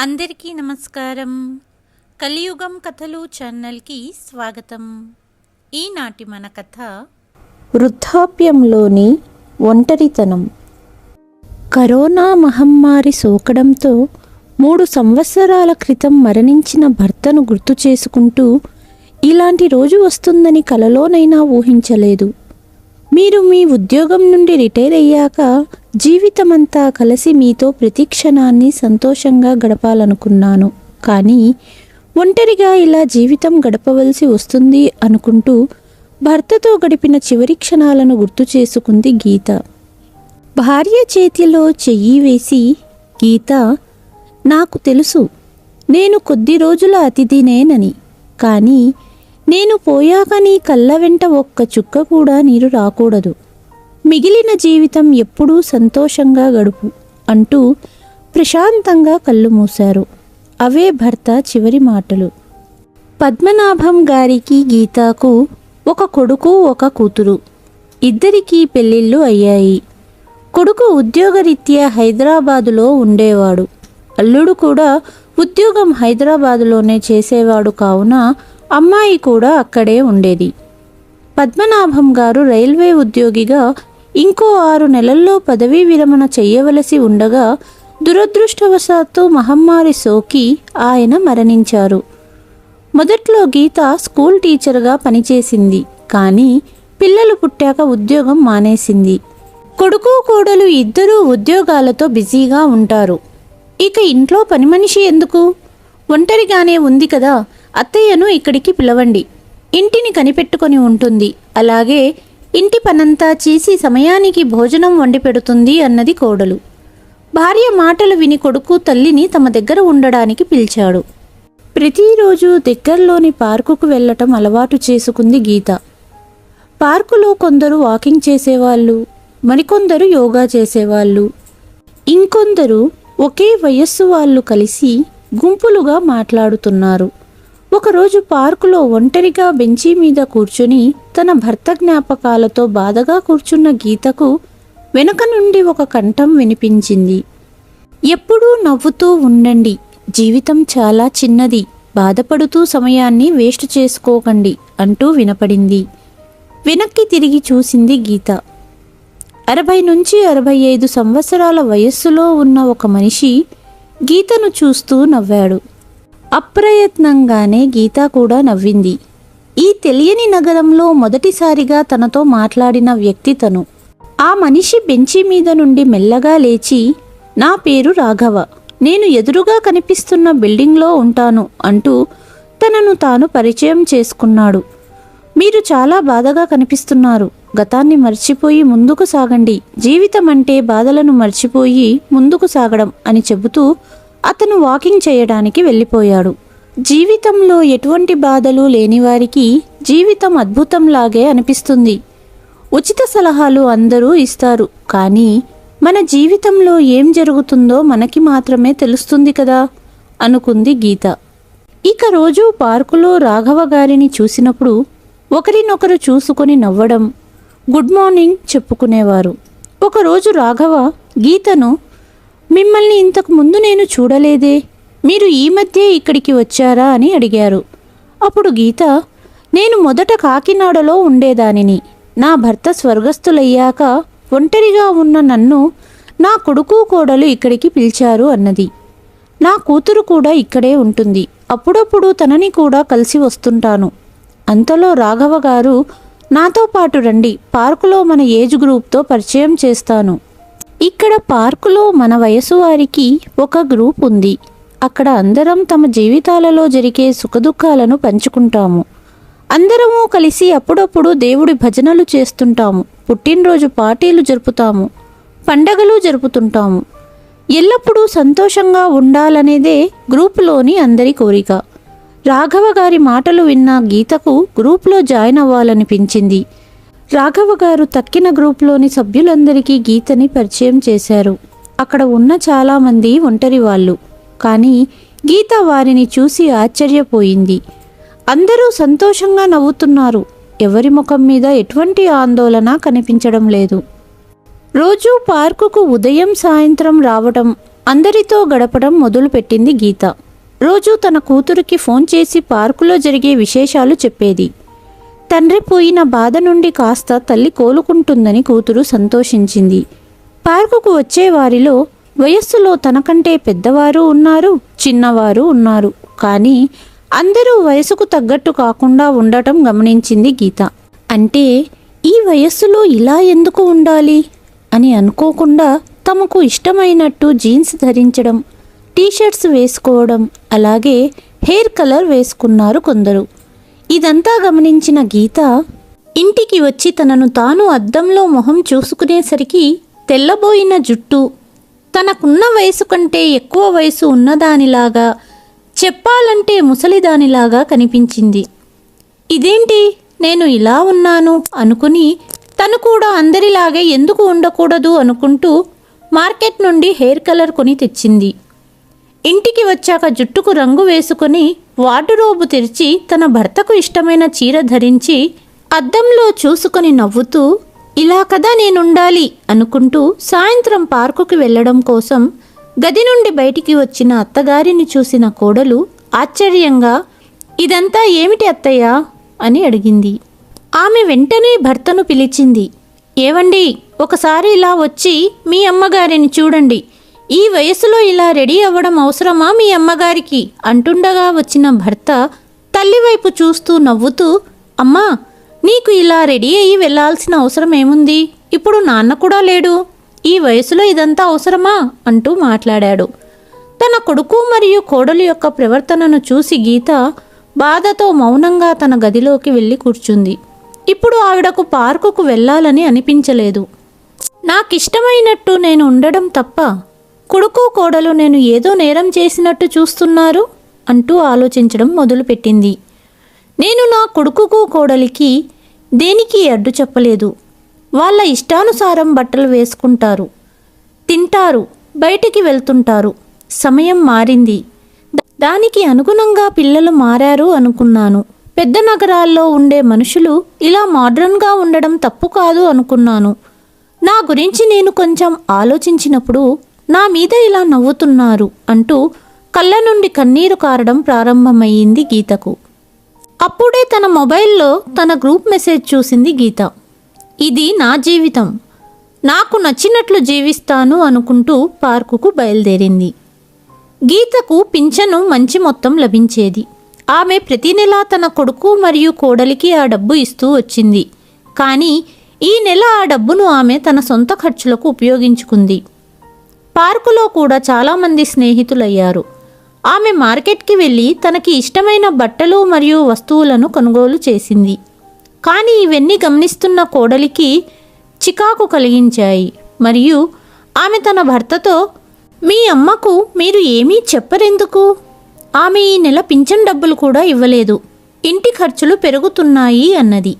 అందరికీ నమస్కారం. కలియుగం కథలు ఛానల్కి స్వాగతం. ఈనాటి మన కథ వృద్ధాప్యంలోని ఒంటరితనం. కరోనా మహమ్మారి సోకడంతో మూడు సంవత్సరాల క్రితం మరణించిన భర్తను గుర్తు చేసుకుంటూ ఇలాంటి రోజు వస్తుందని కలలోనైనా ఊహించలేదు. మీరు మీ ఉద్యోగం నుండి రిటైర్ అయ్యాక జీవితమంతా కలిసి మీతో ప్రతి క్షణాన్ని సంతోషంగా గడపాలనుకున్నాను. కానీ ఒంటరిగా ఇలా జీవితం గడపవలసి వస్తుంది అనుకుంటూ భర్తతో గడిపిన చివరి క్షణాలను గుర్తు చేసుకుంది గీత. భార్య చేతిలో చెయ్యి వేసి గీత నాకు తెలుసు. నేను కొద్ది రోజుల అతిథినేనని. కానీ నేను పోయాక నీ కళ్ళ వెంట ఒక్క చుక్క కూడా నీరు రాకూడదు. మిగిలిన జీవితం ఎప్పుడూ సంతోషంగా గడుపు అంటూ ప్రశాంతంగా కళ్ళు మూశారు. అవే భర్త చివరి మాటలు. పద్మనాభం గారికి గీతాకు ఒక కొడుకు ఒక కూతురు. ఇద్దరికీ పెళ్ళిళ్ళు అయ్యాయి. కొడుకు ఉద్యోగరీత్యా హైదరాబాదులో ఉండేవాడు. అల్లుడు కూడా ఉద్యోగం హైదరాబాదులోనే చేసేవాడు కావున అమ్మాయి కూడా అక్కడే ఉండేది. పద్మనాభం గారు రైల్వే ఉద్యోగిగా ఇంకో ఆరు నెలల్లో పదవీ విరమణ చెయ్యవలసి ఉండగా దురదృష్టవశాత్తు మహమ్మారి సోకి ఆయన మరణించారు. మొదట్లో గీత స్కూల్ టీచర్గా పనిచేసింది కానీ పిల్లలు పుట్టాక ఉద్యోగం మానేసింది. కొడుకు కోడలు ఇద్దరూ ఉద్యోగాలతో బిజీగా ఉంటారు. ఇక ఇంట్లో పని మనిషి ఎందుకు? ఒంటరిగానే ఉంది కదా అత్తయ్యను ఇక్కడికి పిలవండి. ఇంటిని కనిపెట్టుకొని ఉంటుంది. అలాగే ఇంటి పనంతా చేసి సమయానికి భోజనం వండి పెడుతుంది అన్నది కోడలు. భార్య మాటలు విని కొడుకు తల్లిని తమ దగ్గర ఉండడానికి పిలిచాడు. ప్రతిరోజు దగ్గరలోని పార్కుకు వెళ్ళటం అలవాటు చేసుకుంది గీత. పార్కులో కొందరు వాకింగ్ చేసేవాళ్ళు మరికొందరు యోగా చేసేవాళ్ళు. ఇంకొందరు ఒకే వయస్సు వాళ్ళు కలిసి గుంపులుగా మాట్లాడుతున్నారు. ఒకరోజు పార్కులో ఒంటరిగా బెంచీ మీద కూర్చుని తన భర్త జ్ఞాపకాలతో బాధగా కూర్చున్న గీతకు వెనుక నుండి ఒక కంఠం వినిపించింది. ఎప్పుడూ నవ్వుతూ ఉండండి. జీవితం చాలా చిన్నది. బాధపడుతూ సమయాన్ని వేస్ట్ చేసుకోకండి అంటూ వినపడింది. వెనక్కి తిరిగి చూసింది గీత. అరవై నుంచి అరవై ఐదు సంవత్సరాల వయస్సులో ఉన్న ఒక మనిషి గీతను చూస్తూ నవ్వాడు. అప్రయత్నంగానే గీత కూడా నవ్వింది. ఈ తెలియని నగరంలో మొదటిసారిగా తనతో మాట్లాడిన వ్యక్తి తను. ఆ మనిషి బెంచి మీద నుండి మెల్లగా లేచి నా పేరు రాఘవ. నేను ఎదురుగా కనిపిస్తున్న బిల్డింగ్లో ఉంటాను అంటూ తనను తాను పరిచయం చేసుకున్నాడు. మీరు చాలా బాధగా కనిపిస్తున్నారు. గతాన్ని మర్చిపోయి ముందుకు సాగండి. జీవితం అంటే బాధలను మర్చిపోయి ముందుకు సాగడం అని చెబుతూ అతను వాకింగ్ చేయడానికి వెళ్ళిపోయాడు. జీవితంలో ఎటువంటి బాధలు లేనివారికి జీవితం అద్భుతంలాగే అనిపిస్తుంది. ఉచిత సలహాలు అందరూ ఇస్తారు కానీ మన జీవితంలో ఏం జరుగుతుందో మనకి మాత్రమే తెలుస్తుంది కదా? అనుకుంది గీత. ఇక రోజు పార్కులో రాఘవ గారిని చూసినప్పుడు ఒకరినొకరు చూసుకొని నవ్వడం గుడ్ మార్నింగ్ చెప్పుకునేవారు. ఒకరోజు రాఘవ గీతను మిమ్మల్ని ఇంతకు ముందు నేను చూడలేదే? మీరు ఈ మధ్య ఇక్కడికి వచ్చారా అని అడిగారు. అప్పుడు గీత నేను మొదట కాకినాడలో ఉండేదానిని. నా భర్త స్వర్గస్థులయ్యాక ఒంటరిగా ఉన్న నన్ను నా కొడుకు కోడలు ఇక్కడికి పిలిచారు అన్నది. నా కూతురు కూడా ఇక్కడే ఉంటుంది. అప్పుడప్పుడు తనని కూడా కలిసి వస్తుంటాను. అంతలో రాఘవ గారు నాతో పాటు రండి పార్కులో మన ఏజ్ గ్రూప్తో పరిచయం చేస్తాను. ఇక్కడ పార్కులో మన వయసు వారికి ఒక గ్రూప్ ఉంది. అక్కడ అందరం తమ జీవితాలలో జరిగే సుఖదుఖాలను పంచుకుంటాము. అందరము కలిసి అప్పుడప్పుడు దేవుడి భజనలు చేస్తుంటాము. పుట్టినరోజు పార్టీలు జరుపుతాము. పండగలు జరుపుతుంటాము. ఎల్లప్పుడూ సంతోషంగా ఉండాలనేదే గ్రూపులోని అందరి కోరిక. రాఘవ గారి మాటలు విన్న గీతకు గ్రూప్లో జాయిన్ అవ్వాలనిపించింది. రాఘవ గారు తక్కిన గ్రూప్లోని సభ్యులందరికీ గీతని పరిచయం చేశారు. అక్కడ ఉన్న చాలామంది ఒంటరి వాళ్ళు. కానీ గీత వారిని చూసి ఆశ్చర్యపోయింది. అందరూ సంతోషంగా నవ్వుతున్నారు. ఎవరి ముఖం మీద ఎటువంటి ఆందోళన కనిపించడం లేదు. రోజూ పార్కుకు ఉదయం సాయంత్రం రావటం అందరితో గడపడం మొదలుపెట్టింది గీత. రోజు తన కూతురికి ఫోన్ చేసి పార్కులో జరిగే విశేషాలు చెప్పేది. తండ్రి పోయిన బాధ నుండి కాస్త తల్లి కోలుకుంటుందని కూతురు సంతోషించింది. పార్కుకు వచ్చేవారిలో వయస్సులో తనకంటే పెద్దవారు ఉన్నారు చిన్నవారు ఉన్నారు. కానీ అందరూ వయసుకు తగ్గట్టు కాకుండా ఉండటం గమనించింది గీత. అంటే ఈ వయస్సులో ఇలా ఎందుకు ఉండాలి? అని అనుకోకుండా తమకు ఇష్టమైనట్టు జీన్స్ ధరించడం టీషర్ట్స్ వేసుకోవడం అలాగే హెయిర్ కలర్ వేసుకున్నారు కొందరు. ఇదంతా గమనించిన గీత ఇంటికి వచ్చి తనను తాను అద్దంలో మొహం చూసుకునేసరికి తెల్లబోయిన జుట్టు. తనకున్న వయసు కంటే ఎక్కువ వయసు ఉన్నదానిలాగా చెప్పాలంటే ముసలిదానిలాగా కనిపించింది. ఇదేంటి? నేను ఇలా ఉన్నాను అనుకుని తను కూడా అందరిలాగే ఎందుకు ఉండకూడదు అనుకుంటూ మార్కెట్ నుండి హెయిర్ కలర్ కొని తెచ్చింది. ఇంటికి వచ్చాక జుట్టుకు రంగు వేసుకుని వార్డురోబు తెరిచి తన భర్తకు ఇష్టమైన చీర ధరించి అద్దంలో చూసుకొని నవ్వుతూ ఇలా కదా నేనుండాలి అనుకుంటూ సాయంత్రం పార్కుకి వెళ్ళడం కోసం గది నుండి బయటికి వచ్చిన అత్తగారిని చూసిన కోడలు ఆశ్చర్యంగా ఇదంతా ఏమిటి అత్తయ్య? అని అడిగింది. ఆమె వెంటనే భర్తను పిలిచింది ఏవండి ఒకసారి ఇలా వచ్చి మీ అమ్మగారిని చూడండి ఈ వయసులో ఇలా రెడీ అవ్వడం అవసరమా మీ అమ్మగారికి? అంటుండగా వచ్చిన భర్త తల్లివైపు చూస్తూ నవ్వుతూ అమ్మా నీకు ఇలా రెడీ అయ్యి వెళ్ళాల్సిన అవసరం ఏముంది? ఇప్పుడు నాన్న కూడా లేడు. ఈ వయసులో ఇదంతా అవసరమా? అంటూ మాట్లాడాడు. తన కొడుకు మరియు కోడలు యొక్క ప్రవర్తనను చూసి గీత బాధతో మౌనంగా తన గదిలోకి వెళ్ళి కూర్చుంది. ఇప్పుడు ఆవిడకు పార్కుకు వెళ్ళాలని అనిపించలేదు. నాకిష్టమైనట్టు నేను ఉండడం తప్ప కొడుకు కోడలు నేను ఏదో నేరం చేసినట్టు చూస్తున్నారు? అంటూ ఆలోచించడం మొదలుపెట్టింది. నేను నా కొడుకుకు కోడలికి దేనికి అడ్డు చెప్పలేదు. వాళ్ళ ఇష్టానుసారం బట్టలు వేసుకుంటారు. తింటారు. బయటికి వెళ్తుంటారు. సమయం మారింది. దానికి అనుగుణంగా పిల్లలు మారారు అనుకున్నాను. పెద్ద నగరాల్లో ఉండే మనుషులు ఇలా మోడ్రన్గా ఉండడం తప్పు కాదు అనుకున్నాను. నా గురించి నేను కొంచెం ఆలోచించినప్పుడు నా మీద ఇలా నవ్వుతున్నారు అంటూ కళ్ళ నుండి కన్నీరు కారడం ప్రారంభమయ్యింది గీతకు. అప్పుడే తన మొబైల్లో తన గ్రూప్ మెసేజ్ చూసింది గీత. ఇది నా జీవితం. నాకు నచ్చినట్లు జీవిస్తాను అనుకుంటూ పార్కుకు బయలుదేరింది. గీతకు పింఛను మంచి మొత్తం లభించేది. ఆమె ప్రతి నెల తన కొడుకు మరియు కోడలికి ఆ డబ్బు ఇస్తూ వచ్చింది. కానీ ఈ నెల ఆ డబ్బును ఆమె తన సొంత ఖర్చులకు ఉపయోగించుకుంది. పార్కులో కూడా చాలామంది స్నేహితులయ్యారు. ఆమె మార్కెట్కి వెళ్ళి తనకి ఇష్టమైన బట్టలు మరియు వస్తువులను కొనుగోలు చేసింది. కానీ ఇవన్నీ గమనిస్తున్న కోడలికి చికాకు కలిగించాయి. మరియు ఆమె తన భర్తతో మీ అమ్మకు మీరు ఏమీ చెప్పరెందుకు? ఆమె ఈ నెల పింఛన్ డబ్బులు కూడా ఇవ్వలేదు. ఇంటి ఖర్చులు పెరుగుతున్నాయి అన్నది.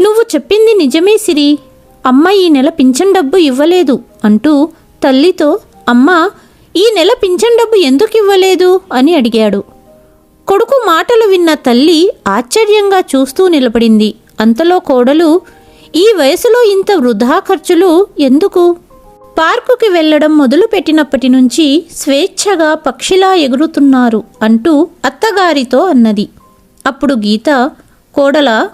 నువ్వు చెప్పింది నిజమే సిరి. అమ్మ ఈ నెల పింఛన్ డబ్బు ఇవ్వలేదు అంటూ తల్లితో అమ్మా ఈ నెల పింఛన్ డబ్బు ఎందుకు ఇవ్వలేదు అని అడిగాడు. కొడుకు మాటలు విన్న తల్లి ఆశ్చర్యంగా చూస్తూ నిలబడింది. అంతలో కోడలు ఈ వయసులో ఇంత వృధా ఖర్చులు ఎందుకు? పార్కుకి వెళ్ళడం మొదలుపెట్టినప్పటి నుంచి స్వేచ్ఛగా పక్షిలా ఎగురుతున్నారు అంటూ అత్తగారితో అన్నది. అప్పుడు గీత కోడల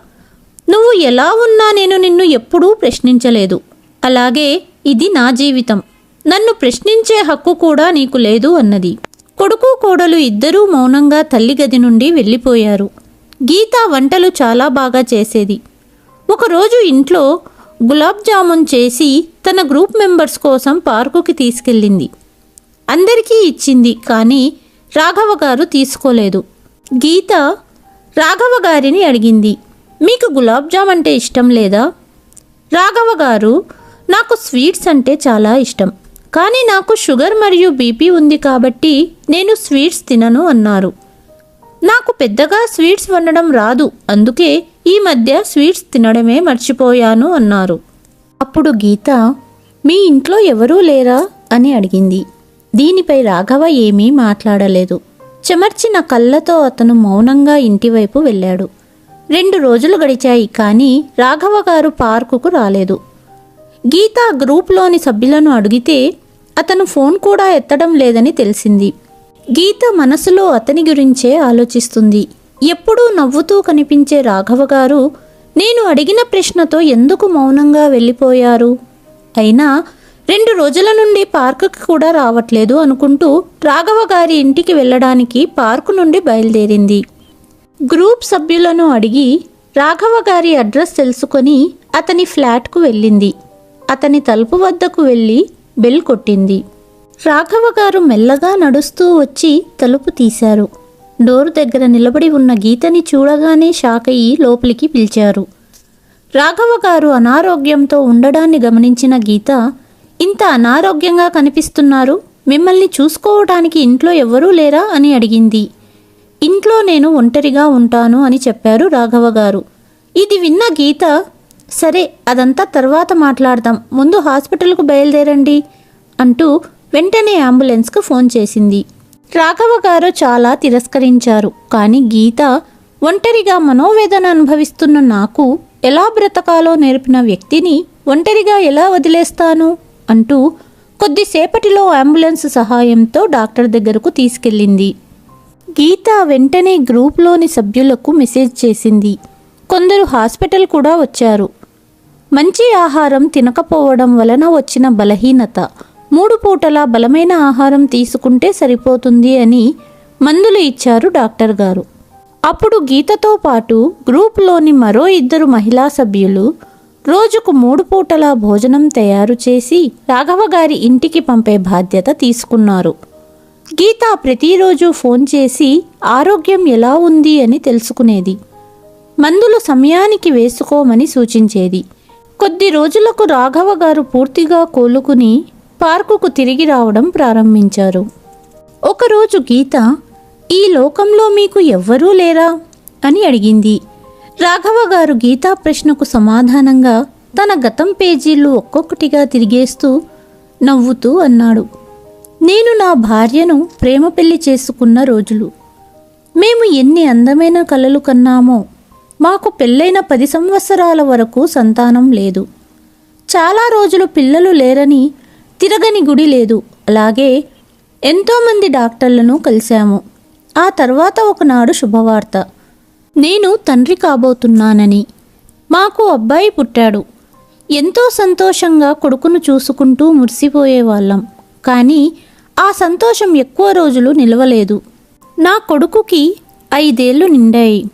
నువ్వు ఎలా ఉన్నా నేను నిన్ను ఎప్పుడూ ప్రశ్నించలేదు. అలాగే ఇది నా జీవితం. నన్ను ప్రశ్నించే హక్కు కూడా నీకు లేదు అన్నది. కొడుకు కోడలు ఇద్దరూ మౌనంగా తల్లి గది నుండి వెళ్ళిపోయారు. గీత వంటలు చాలా బాగా చేసేది. ఒకరోజు ఇంట్లో గులాబ్ జామున్ చేసి తన గ్రూప్ మెంబర్స్ కోసం పార్కుకి తీసుకెళ్ళింది. అందరికీ ఇచ్చింది కానీ రాఘవ గారు తీసుకోలేదు. గీత రాఘవ గారిని అడిగింది మీకు గులాబ్ జామ్ అంటే ఇష్టం లేదా? రాఘవ గారు నాకు స్వీట్స్ అంటే చాలా ఇష్టం. కానీ నాకు షుగర్ మరియు బీపీ ఉంది కాబట్టి నేను స్వీట్స్ తినను అన్నారు. నాకు పెద్దగా స్వీట్స్ వండడం రాదు అందుకే ఈ మధ్య స్వీట్స్ తినడమే మర్చిపోయాను అన్నారు. అప్పుడు గీత మీ ఇంట్లో ఎవరూ లేరా? అని అడిగింది. దీనిపై రాఘవ ఏమీ మాట్లాడలేదు. చెమర్చిన కళ్ళతో అతను మౌనంగా ఇంటివైపు వెళ్ళాడు. రెండు రోజులు గడిచాయి కానీ రాఘవ గారు పార్కుకు రాలేదు. గీత గ్రూప్లోని సభ్యులను అడిగితే అతను ఫోన్ కూడా ఎత్తడం లేదని తెలిసింది. గీత మనసులో అతని గురించే ఆలోచిస్తుంది. ఎప్పుడూ నవ్వుతూ కనిపించే రాఘవ గారు నేను అడిగిన ప్రశ్నతో ఎందుకు మౌనంగా వెళ్ళిపోయారు? అయినా రెండు రోజుల నుండి పార్కుకి కూడా రావట్లేదు అనుకుంటూ రాఘవ గారి ఇంటికి వెళ్ళడానికి పార్కు నుండి బయలుదేరింది. గ్రూప్ సభ్యులను అడిగి రాఘవ గారి అడ్రస్ తెలుసుకొని అతని ఫ్లాట్కు వెళ్ళింది. అతని తలుపు వద్దకు వెళ్ళి బెల్ కొట్టింది. రాఘవ గారు మెల్లగా నడుస్తూ వచ్చి తలుపు తీశారు. డోరు దగ్గర నిలబడి ఉన్న గీతని చూడగానే షాక్ అయ్యి లోపలికి పిలిచారు. రాఘవ గారు అనారోగ్యంతో ఉండడాన్ని గమనించిన గీత ఇంత అనారోగ్యంగా కనిపిస్తున్నారు? మిమ్మల్ని చూసుకోవడానికి ఇంట్లో ఎవరూ లేరా? అని అడిగింది. ఇంట్లో నేను ఒంటరిగా ఉంటాను అని చెప్పారు రాఘవ గారు. ఇది విన్న గీత సరే అదంతా తర్వాత మాట్లాడదాం. ముందు హాస్పిటల్కు బయలుదేరండి అంటూ వెంటనే అంబులెన్స్కు ఫోన్ చేసింది. రాఘవ గారు చాలా తిరస్కరించారు. కానీ గీత ఒంటరిగా మనోవేదన అనుభవిస్తున్న నాకు ఎలా బ్రతకాలో నేర్పిన వ్యక్తిని ఒంటరిగా ఎలా వదిలేస్తాను అంటూ కొద్దిసేపటిలో అంబులెన్స్ సహాయంతో డాక్టర్ దగ్గరకు తీసుకెళ్ళింది. గీత వెంటనే గ్రూప్లోని సభ్యులకు మెసేజ్ చేసింది. కొందరు హాస్పిటల్ కూడా వచ్చారు. మంచి ఆహారం తినకపోవడం వలన వచ్చిన బలహీనత. మూడు పూటల బలమైన ఆహారం తీసుకుంటే సరిపోతుంది అని మందులు ఇచ్చారు డాక్టర్ గారు. అప్పుడు గీతతో పాటు గ్రూప్లోని మరో ఇద్దరు మహిళా సభ్యులు రోజుకు మూడు పూటల భోజనం తయారు చేసి రాఘవ గారి ఇంటికి పంపే బాధ్యత తీసుకున్నారు. గీత ప్రతిరోజు ఫోన్ చేసి ఆరోగ్యం ఎలా ఉంది అని తెలుసుకునేది. మందులు సమయానికి వేసుకోమని సూచించేది. కొద్ది రోజులకు రాఘవ గారు పూర్తిగా కోలుకుని పార్కుకు తిరిగి రావడం ప్రారంభించారు. ఒకరోజు గీత ఈ లోకంలో మీకు ఎవ్వరూ లేరా? అని అడిగింది. రాఘవ గారు గీతా ప్రశ్నకు సమాధానంగా తన గతం పేజీలు ఒక్కొక్కటిగా తిరిగేస్తూ నవ్వుతూ అన్నాడు. నేను నా భార్యను ప్రేమ పెళ్ళి చేసుకున్న రోజులు. మేము ఎన్ని అందమైన కలలు కన్నామో మాకు పెళ్ళైన పది సంవత్సరాల వరకు సంతానం లేదు. చాలా రోజులు పిల్లలు లేరని తిరగని గుడి లేదు. అలాగే ఎంతోమంది డాక్టర్లను కలిశాము. ఆ తర్వాత ఒకనాడు శుభవార్త. నేను తండ్రి కాబోతున్నానని. మాకు అబ్బాయి పుట్టాడు. ఎంతో సంతోషంగా కొడుకును చూసుకుంటూ మురిసిపోయేవాళ్ళం. కానీ ఆ సంతోషం ఎక్కువ రోజులు నిలవలేదు. నా కొడుకుకి ఐదేళ్ళు నిండాయి.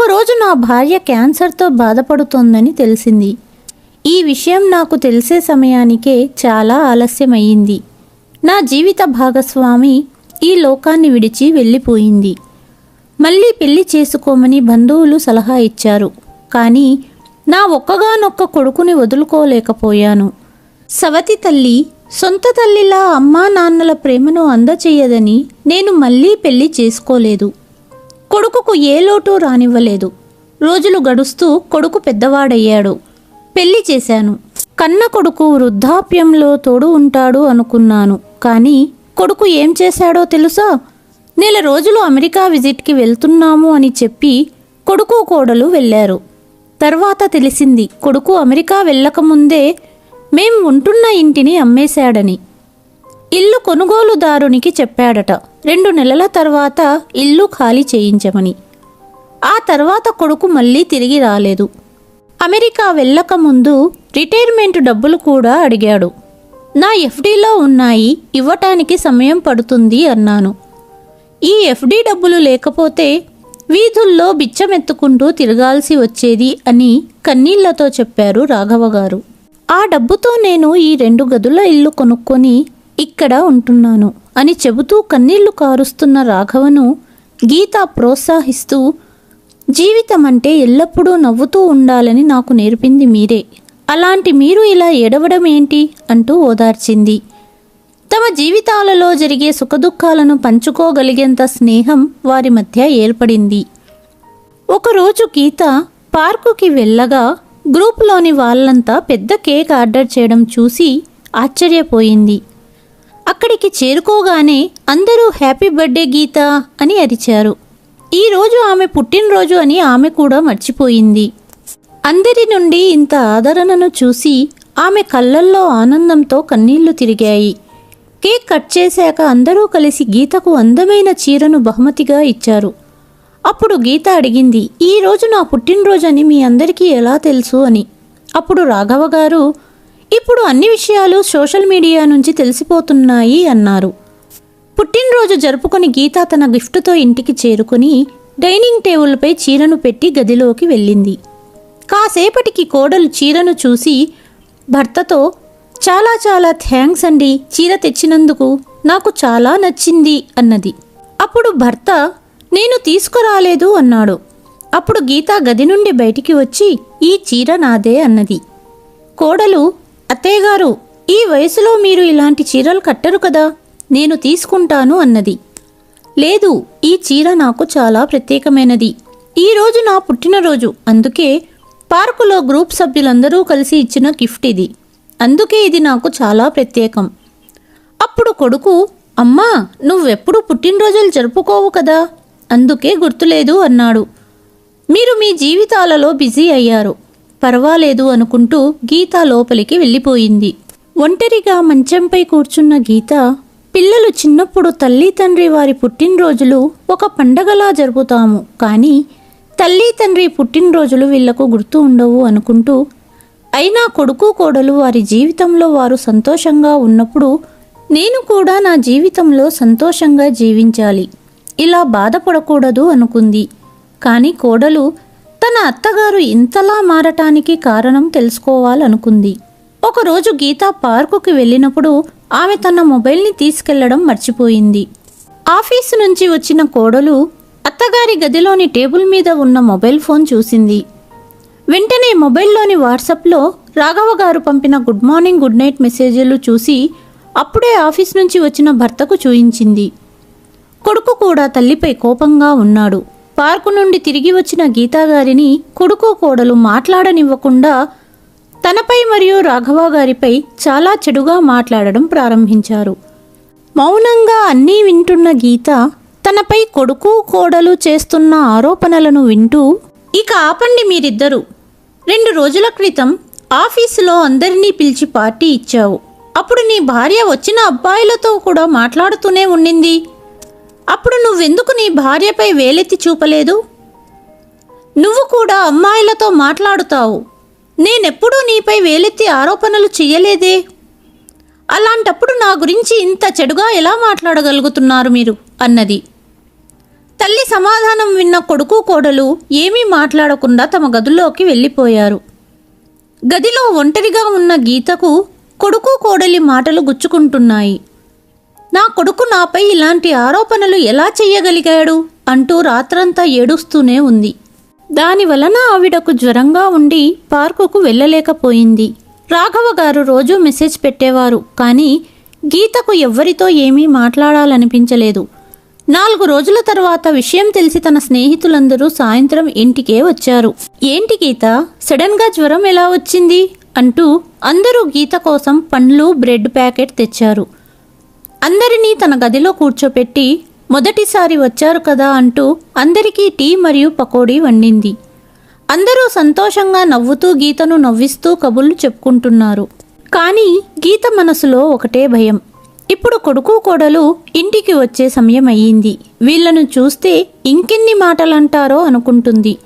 ఒకరోజు నా భార్య క్యాన్సర్తో బాధపడుతోందని తెలిసింది. ఈ విషయం నాకు తెలిసే సమయానికే చాలా ఆలస్యమయ్యింది. నా జీవిత భాగస్వామి ఈ లోకాన్ని విడిచి వెళ్ళిపోయింది. మళ్ళీ పెళ్ళి చేసుకోమని బంధువులు సలహా ఇచ్చారు. కానీ నా ఒక్కగానొక్క కొడుకుని వదులుకోలేకపోయాను. సవతి తల్లి సొంత తల్లిలా అమ్మా నాన్నల ప్రేమను అందచేయదని నేను మళ్ళీ పెళ్ళి చేసుకోలేదు. కొడుకుకు ఏ లోటు రానివ్వలేదు. రోజులు గడుస్తూ కొడుకు పెద్దవాడయ్యాడు. పెళ్ళి చేశాను. కన్న కొడుకు వృద్ధాప్యంలో తోడు ఉంటాడు అనుకున్నాను. కానీ కొడుకు ఏం చేశాడో తెలుసా? నెల రోజులు అమెరికా విజిట్కి వెళ్తున్నాము అని చెప్పి కొడుకు కోడలు వెళ్ళారు. తర్వాత తెలిసింది కొడుకు అమెరికా వెళ్ళకముందే మేం ఉంటున్న ఇంటిని అమ్మేశాడని. ఇల్లు కొనుగోలుదారునికి చెప్పాడట. రెండు నెలల తర్వాత ఇల్లు ఖాళీ చేయించమని. ఆ తర్వాత కొడుకు మళ్ళీ తిరిగి రాలేదు. అమెరికా వెళ్ళకముందు రిటైర్మెంట్ డబ్బులు కూడా అడిగాడు. నా ఎఫ్డీలో ఉన్నాయి ఇవ్వటానికి సమయం పడుతుంది అన్నాను. ఈ ఎఫ్డీ డబ్బులు లేకపోతే వీధుల్లో బిచ్చమెత్తుకుంటూ తిరగాల్సి వచ్చేది అని కన్నీళ్ళతో చెప్పారు రాఘవ గారు ఆ డబ్బుతో నేను ఈ రెండు గదుల ఇల్లు కొనుక్కొని ఇక్కడ ఉంటున్నాను అని చెబుతూ కన్నీళ్ళు కారుస్తున్న రాఘవను గీత ప్రోత్సహిస్తూ జీవితం అంటే ఎల్లప్పుడూ నవ్వుతూ ఉండాలని నాకు నేర్పింది మీరే. అలాంటి మీరు ఇలా ఏడవడం ఏంటి? అంటూ ఓదార్చింది. తమ జీవితాలలో జరిగే సుఖదుఖాలను పంచుకోగలిగేంత స్నేహం వారి మధ్య ఏర్పడింది. ఒకరోజు గీత పార్కుకి వెళ్ళగా గ్రూప్లోని వాళ్ళంతా పెద్ద కేక్ ఆర్డర్ చేయడం చూసి ఆశ్చర్యపోయింది. అక్కడికి చేరుకోగానే అందరూ హ్యాపీ బర్త్డే గీత అని అరిచారు. ఈరోజు ఆమె పుట్టినరోజు అని ఆమె కూడా మర్చిపోయింది. అందరి నుండి ఇంత ఆదరణను చూసి ఆమె కళ్ళల్లో ఆనందంతో కన్నీళ్ళు తిరిగాయి. కేక్ కట్ చేశాక అందరూ కలిసి గీతకు అందమైన చీరను బహుమతిగా ఇచ్చారు. అప్పుడు గీత అడిగింది ఈరోజు నా నా పుట్టినరోజని మీ అందరికీ ఎలా తెలుసు? అని. అప్పుడు రాఘవ గారు ఇప్పుడు అన్ని విషయాలు సోషల్ మీడియా నుంచి తెలిసిపోతున్నాయి అన్నారు. పుట్టినరోజు జరుపుకొని గీత తన గిఫ్ట్తో ఇంటికి చేరుకుని డైనింగ్ టేబుల్పై చీరను పెట్టి గదిలోకి వెళ్ళింది. కాసేపటికి కోడలు చీరను చూసి భర్తతో చాలా చాలా థ్యాంక్స్ అండి. చీర తెచ్చినందుకు నాకు చాలా నచ్చింది అన్నది. అప్పుడు భర్త నేను తీసుకురాలేదు అన్నాడు. అప్పుడు గీత గది నుండి బయటికి వచ్చి ఈ చీర నాదే అన్నది. కోడలు అత్తయ్యగారు ఈ వయసులో మీరు ఇలాంటి చీరలు కట్టరు కదా? నేను తీసుకుంటాను అన్నది. లేదు ఈ చీర నాకు చాలా ప్రత్యేకమైనది. ఈరోజు నా పుట్టినరోజు. అందుకే పార్కులో గ్రూప్ సభ్యులందరూ కలిసి ఇచ్చిన గిఫ్ట్ ఇది. అందుకే ఇది నాకు చాలా ప్రత్యేకం. అప్పుడు కొడుకు అమ్మా నువ్వెప్పుడు పుట్టినరోజులు జరుపుకోవు కదా? అందుకే గుర్తులేదు అన్నాడు. మీరు మీ జీవితాలలో బిజీ అయ్యారు. పర్వాలేదు అనుకుంటూ గీత లోపలికి వెళ్ళిపోయింది. ఒంటరిగా మంచంపై కూర్చున్న గీత పిల్లలు చిన్నప్పుడు తల్లి తండ్రి వారి పుట్టినరోజులు ఒక పండగలా జరుపుతాము. కానీ తల్లి తండ్రి పుట్టినరోజులు వీళ్ళకు గుర్తు ఉండవు అనుకుంటూ అయినా కొడుకు కోడలు వారి జీవితంలో వారు సంతోషంగా ఉన్నప్పుడు నేను కూడా నా జీవితంలో సంతోషంగా జీవించాలి. ఇలా బాధపడకూడదు అనుకుంది. కానీ కోడలు తన అత్తగారు ఇంతలా మారటానికి కారణం తెలుసుకోవాలనుకుంది. ఒకరోజు గీత పార్కుకి వెళ్ళినప్పుడు ఆమె తన మొబైల్ని తీసుకెళ్ళడం మర్చిపోయింది. ఆఫీసు నుంచి వచ్చిన కోడలు అత్తగారి గదిలోని టేబుల్ మీద ఉన్న మొబైల్ ఫోన్ చూసింది. వెంటనే మొబైల్లోని వాట్సాప్లో రాఘవ గారు పంపిన గుడ్ మార్నింగ్ గుడ్ నైట్ మెసేజ్లు చూసి అప్పుడే ఆఫీస్ నుంచి వచ్చిన భర్తకు చూయించింది. కొడుకు కూడా తల్లిపై కోపంగా ఉన్నాడు. పార్కు నుండి తిరిగి వచ్చిన గీతాగారిని కొడుకు కోడలు మాట్లాడనివ్వకుండా తనపై మరియు రాఘవ గారిపై చాలా చెడుగా మాట్లాడడం ప్రారంభించారు. మౌనంగా అన్నీ వింటున్న గీత తనపై కొడుకు కోడలు చేస్తున్న ఆరోపణలను వింటూ ఇక ఆపండి మీరిద్దరూ. రెండు రోజుల క్రితం ఆఫీసులో అందరినీ పిలిచి పార్టీ ఇచ్చావు. అప్పుడు నీ భార్య వచ్చిన అబ్బాయిలతో కూడా మాట్లాడుతూనే ఉండింది. అప్పుడు నువ్వెందుకు నీ భార్యపై వేలెత్తి చూపలేదు? నువ్వు కూడా అమ్మాయిలతో మాట్లాడుతావు. నేనెప్పుడూ నీపై వేలెత్తి ఆరోపణలు చెయ్యలేదే. అలాంటప్పుడు నా గురించి ఇంత చెడుగా ఎలా మాట్లాడగలుగుతున్నారు మీరు? అన్నది. తల్లి సమాధానం విన్న కొడుకు కోడలు ఏమీ మాట్లాడకుండా తమ గదిలోకి వెళ్ళిపోయారు. గదిలో ఒంటరిగా ఉన్న గీతకు కొడుకు కోడలి మాటలు గుచ్చుకుంటున్నాయి. నా కొడుకు నాపై ఇలాంటి ఆరోపణలు ఎలా చెయ్యగలిగాడు? అంటూ రాత్రంతా ఏడుస్తూనే ఉంది. దాని వలన ఆవిడకు జ్వరంగా ఉండి పార్కుకు వెళ్ళలేకపోయింది. రాఘవ గారు రోజూ మెసేజ్ పెట్టేవారు కానీ గీతకు ఎవ్వరితో ఏమీ మాట్లాడాలనిపించలేదు. నాలుగు రోజుల తర్వాత విషయం తెలిసి తన స్నేహితులందరూ సాయంత్రం ఇంటికే వచ్చారు. ఏంటి గీత? సడన్గా జ్వరం ఎలా వచ్చింది? అంటూ అందరూ గీత కోసం పండ్లు బ్రెడ్ ప్యాకెట్ తెచ్చారు. అందరినీ తన గదిలో కూర్చోపెట్టి మొదటిసారి వచ్చారు కదా అంటూ అందరికీ టీ మరియు పకోడీ వండింది. అందరూ సంతోషంగా నవ్వుతూ గీతను నవ్విస్తూ కబుర్లు చెప్పుకుంటున్నారు. కానీ గీత మనసులో ఒకటే భయం. ఇప్పుడు కొడుకు కోడలు ఇంటికి వచ్చే సమయం అయ్యింది వీళ్ళను చూస్తే ఇంకెన్ని మాటలంటారో అనుకుంటుంది.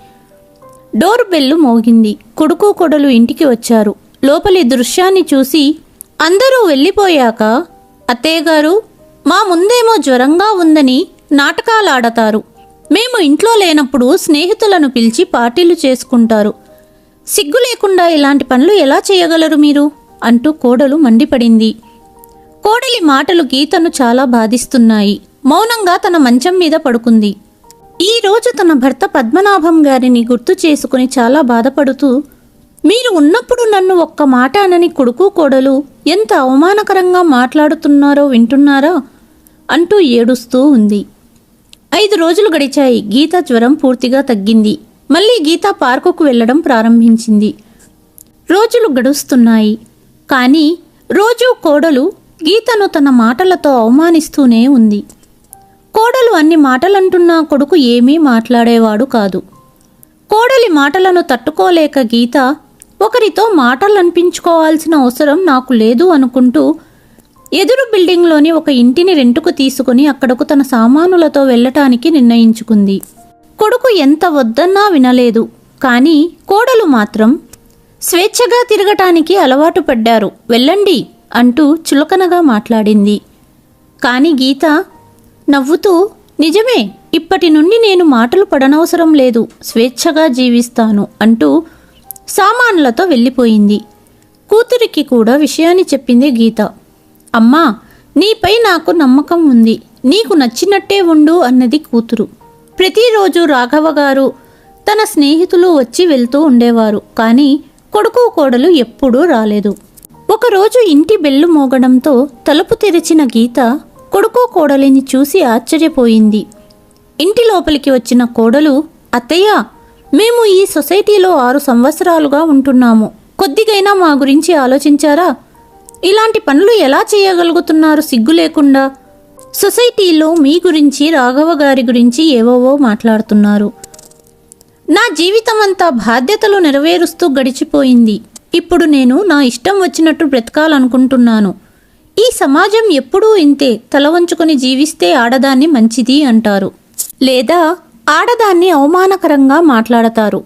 డోర్ బెల్లు మోగింది. కొడుకు కొడలు ఇంటికి వచ్చారు. లోపలి దృశ్యాన్ని చూసి అందరూ వెళ్ళిపోయాక అత్తయ్యగారు మా ముందేమో జ్వరంగా ఉందని నాటకాలాడతారు. మేము ఇంట్లో లేనప్పుడు స్నేహితులను పిలిచి పార్టీలు చేసుకుంటారు. సిగ్గు లేకుండా ఇలాంటి పనులు ఎలా చేయగలరు మీరు? అంటూ కోడలు మండిపడింది. కోడలి మాటలు గీతను చాలా బాధిస్తున్నాయి. మౌనంగా తన మంచం మీద పడుకుంది. ఈ రోజు తన భర్త పద్మనాభం గారిని గుర్తు చేసుకుని చాలా బాధపడుతూ మీరు ఉన్నప్పుడు నన్ను ఒక్క మాట అనని కొడుకు కోడలు ఎంత అవమానకరంగా మాట్లాడుతున్నారో వింటున్నారా అంటూ ఏడుస్తూ ఉంది. ఐదు రోజులు గడిచాయి. గీత జ్వరం పూర్తిగా తగ్గింది. మళ్ళీ గీత పార్కుకు వెళ్ళడం ప్రారంభించింది. రోజులు గడుస్తున్నాయి. కానీ రోజు కోడలు గీతను తన మాటలతో అవమానిస్తూనే ఉంది. కోడలు అన్ని మాటలంటున్నా కొడుకు ఏమీ మాట్లాడేవాడు కాదు. కోడలి మాటలను తట్టుకోలేక గీత ఒకరితో మాటలనిపించుకోవాల్సిన అవసరం నాకు లేదు అనుకుంటూ ఎదురు బిల్డింగ్లోని ఒక ఇంటిని రెంటుకు తీసుకుని అక్కడకు తన సామానులతో వెళ్ళటానికి నిర్ణయించుకుంది. కొడుకు ఎంత వద్దన్నా వినలేదు. కానీ కోడలు మాత్రం స్వేచ్ఛగా తిరగటానికి అలవాటు పడ్డారు. వెళ్ళండి అంటూ చులకనగా మాట్లాడింది. కాని గీత నవ్వుతూ నిజమే ఇప్పటి నుండి నేను మాటలు పడనవసరం లేదు. స్వేచ్ఛగా జీవిస్తాను అంటూ సామాన్లతో వెళ్ళిపోయింది. కూతురికి కూడా విషయాన్ని చెప్పింది గీత. అమ్మా నీపై నాకు నమ్మకం ఉంది. నీకు నచ్చినట్టే ఉండు అన్నది కూతురు. ప్రతిరోజు రాఘవ గారు తన స్నేహితులు వచ్చి వెళ్తూ ఉండేవారు. కానీ కొడుకు కోడలు ఎప్పుడూ రాలేదు. ఒకరోజు ఇంటి బెల్లు మోగడంతో తలుపు తెరిచిన గీత కొడుకు కోడలిని చూసి ఆశ్చర్యపోయింది. ఇంటి లోపలికి వచ్చిన కోడలు అత్తయ్య మేము ఈ సొసైటీలో ఆరు సంవత్సరాలుగా ఉంటున్నాము. కొద్దిగైనా మా గురించి ఆలోచించారా? ఇలాంటి పనులు ఎలా చేయగలుగుతున్నారు సిగ్గు లేకుండా? సొసైటీలో మీ గురించి రాఘవ గారి గురించి ఏవోవో మాట్లాడుతున్నారు. నా జీవితం అంతా బాధ్యతలు నెరవేరుస్తూ గడిచిపోయింది. ఇప్పుడు నేను నా ఇష్టం వచ్చినట్టు బ్రతకాలనుకుంటున్నాను. ఈ సమాజం ఎప్పుడూ ఇంతే తల వంచుకొని జీవిస్తే ఆడదాన్ని మంచిది అంటారు. లేదా ఆడదాన్ని అవమానకరంగా మాట్లాడతారు.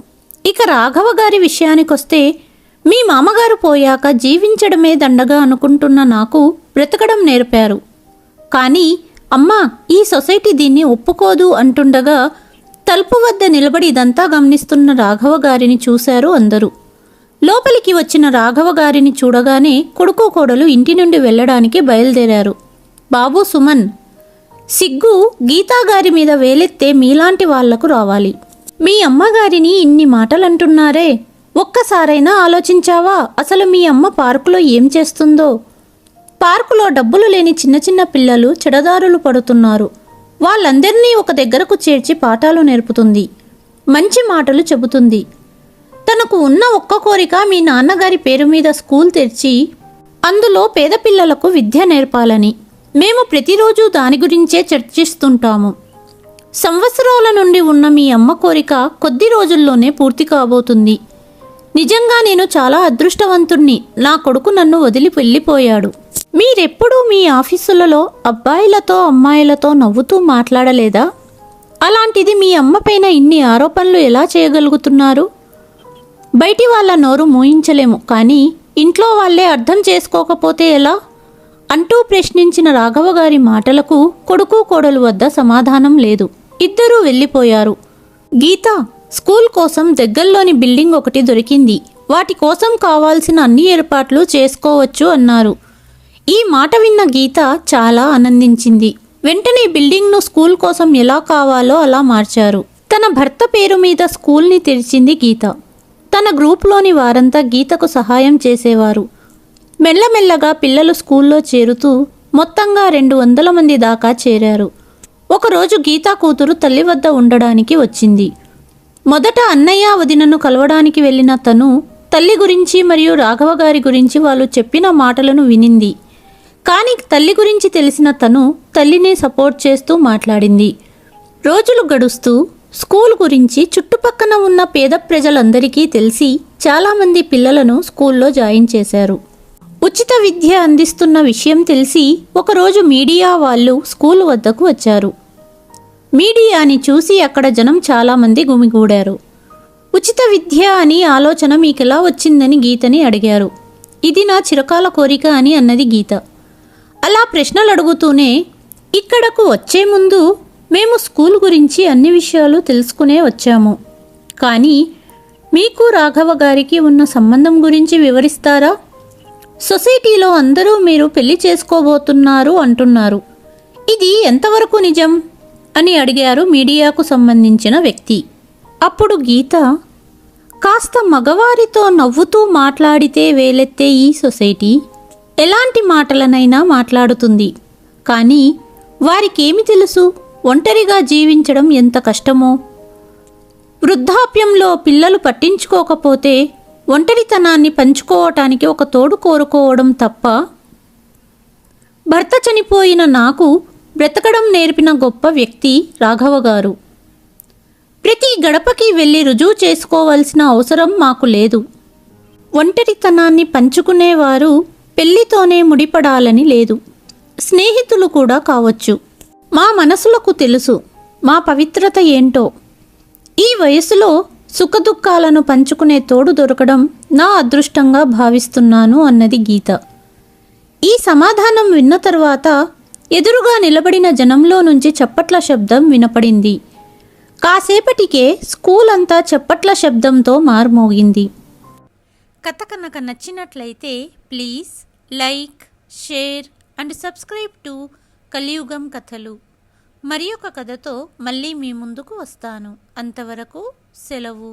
ఇక రాఘవ గారి విషయానికొస్తే మీ మామగారు పోయాక జీవించడమే దండగా అనుకుంటున్న నాకు బ్రతకడం నేర్పారు. కానీ అమ్మా ఈ సొసైటీ దీన్ని ఒప్పుకోదు అంటుండగా తలుపు వద్ద నిలబడి ఇదంతా గమనిస్తున్న రాఘవ గారిని చూశారు అందరూ. లోపలికి వచ్చిన రాఘవ గారిని చూడగానే కొడుకు కోడలు ఇంటి నుండి వెళ్ళడానికి బయలుదేరారు. బాబు సుమన్ సిగ్గు గీతా గారి మీద వేలెత్తే మీలాంటి వాళ్ళకు రావాలి. మీ అమ్మగారిని ఇన్ని మాటలంటున్నారే ఒక్కసారైనా ఆలోచించావా? అసలు మీ అమ్మ పార్కులో ఏం చేస్తుందో? పార్కులో డబ్బులు లేని చిన్న చిన్న పిల్లలు చెడదారులు పడుతున్నారు. వాళ్ళందరినీ ఒక దగ్గరకు చేర్చి పాఠాలు నేర్పుతుంది. మంచి మాటలు చెబుతుంది. తనకు ఉన్న ఒక్క కోరిక మీ నాన్నగారి పేరు మీద స్కూల్ తెరిచి అందులో పేద పిల్లలకు విద్య నేర్పాలని. మేము ప్రతిరోజు దాని గురించే చర్చిస్తుంటాము. సంవత్సరాల నుండి ఉన్న మీ అమ్మ కోరిక కొద్ది రోజుల్లోనే పూర్తి కాబోతుంది. నిజంగా నేను చాలా అదృష్టవంతుణ్ణి. నా కొడుకు నన్ను వదిలి వెళ్ళిపోయాడు. మీరెప్పుడూ మీ ఆఫీసులలో అబ్బాయిలతో అమ్మాయిలతో నవ్వుతూ మాట్లాడలేదా? అలాంటిది మీ అమ్మ పైన ఇన్ని ఆరోపణలు ఎలా చేయగలుగుతున్నారు? బయటి వాళ్ళ నోరు మూయించలేము కానీ ఇంట్లో వాళ్ళే అర్థం చేసుకోకపోతే ఎలా? అంటూ ప్రశ్నించిన రాఘవ గారి మాటలకు కొడుకు కోడలు వద్ద సమాధానం లేదు. ఇద్దరూ వెళ్ళిపోయారు. గీత స్కూల్ కోసం దగ్గరలోని బిల్డింగ్ ఒకటి దొరికింది. వాటి కోసం కావాల్సిన అన్ని ఏర్పాట్లు చేసుకోవచ్చు అన్నారు. ఈ మాట విన్న గీత చాలా ఆనందించింది. వెంటనే బిల్డింగ్ను స్కూల్ కోసం ఎలా కావాలో అలా మార్చారు. తన భర్త పేరు మీద స్కూల్ని తెరిచింది గీత. తన గ్రూప్లోని వారంతా గీతకు సహాయం చేసేవారు. మెల్లమెల్లగా పిల్లలు స్కూల్లో చేరుతూ మొత్తంగా రెండు వందల మంది దాకా చేరారు. ఒకరోజు గీతా కూతురు తల్లి వద్ద ఉండడానికి వచ్చింది. మొదట అన్నయ్య వదినను కలవడానికి వెళ్ళిన తను తల్లి గురించి మరియు రాఘవ గారి గురించి వాళ్ళు చెప్పిన మాటలను వినింది. కానీ తల్లి గురించి తెలిసిన తను తల్లిని సపోర్ట్ చేస్తూ మాట్లాడింది. రోజులు గడుస్తూ స్కూల్ గురించి చుట్టుపక్కన ఉన్న పేద ప్రజలందరికీ తెలిసి చాలామంది పిల్లలను స్కూల్లో జాయిన్ చేశారు. ఉచిత విద్య అందిస్తున్న విషయం తెలిసి ఒకరోజు మీడియా వాళ్ళు స్కూల్ వద్దకు వచ్చారు. మీడియాని చూసి అక్కడ జనం చాలామంది గుమిగూడారు. ఉచిత విద్య అని ఆలోచన మీకెలా వచ్చిందని గీతని అడిగారు. ఇది నా చిరకాల కోరిక అని అన్నది గీత. అలా ప్రశ్నలు అడుగుతూనే ఇక్కడకు వచ్చే ముందు మేము స్కూల్ గురించి అన్ని విషయాలు తెలుసుకునే వచ్చాము. కానీ మీకు రాఘవ గారికి ఉన్న సంబంధం గురించి వివరిస్తారా? సొసైటీలో అందరూ మీరు పెళ్ళి చేసుకోబోతున్నారు అంటున్నారు. ఇది ఎంతవరకు నిజం? అని అడిగారు మీడియాకు సంబంధించిన వ్యక్తి. అప్పుడు గీత కాస్త మగవారితో నవ్వుతూ మాట్లాడితే వేలెత్తే ఈ సొసైటీ ఎలాంటి మాటలనైనా మాట్లాడుతుంది. కానీ వారికేమి తెలుసు? ఒంటరిగా జీవించడం ఎంత కష్టమో? వృద్ధాప్యంలో పిల్లలు పట్టించుకోకపోతే ఒంటరితనాన్ని పంచుకోవటానికి ఒక తోడు కోరుకోవడం తప్ప భర్త చనిపోయిన నాకు బ్రతకడం నేర్పిన గొప్ప వ్యక్తి రాఘవ గారు. ప్రతి గడపకి వెళ్ళి రుజువు చేసుకోవాల్సిన అవసరం మాకు లేదు. ఒంటరితనాన్ని పంచుకునేవారు పెళ్ళితోనే ముడిపడాలని లేదు. స్నేహితులు కూడా కావచ్చు. మా మనసులకు తెలుసు మా పవిత్రత ఏంటో. ఈ వయసులో సుఖదుఖాలను పంచుకునే తోడు దొరకడం నా అదృష్టంగా భావిస్తున్నాను అన్నది గీత. ఈ సమాధానం విన్న తర్వాత ఎదురుగా నిలబడిన జనంలో నుంచి చప్పట్ల శబ్దం వినపడింది. కాసేపటికే స్కూల్ అంతా చప్పట్ల శబ్దంతో మారుమోగింది. కథ కనుక నచ్చినట్లయితే please like share and subscribe to Kaliyugam Kathalu. మరి ఒక కథతో మళ్ళీ మీ ముందుకు వస్తాను. అంతవరకు సెలవు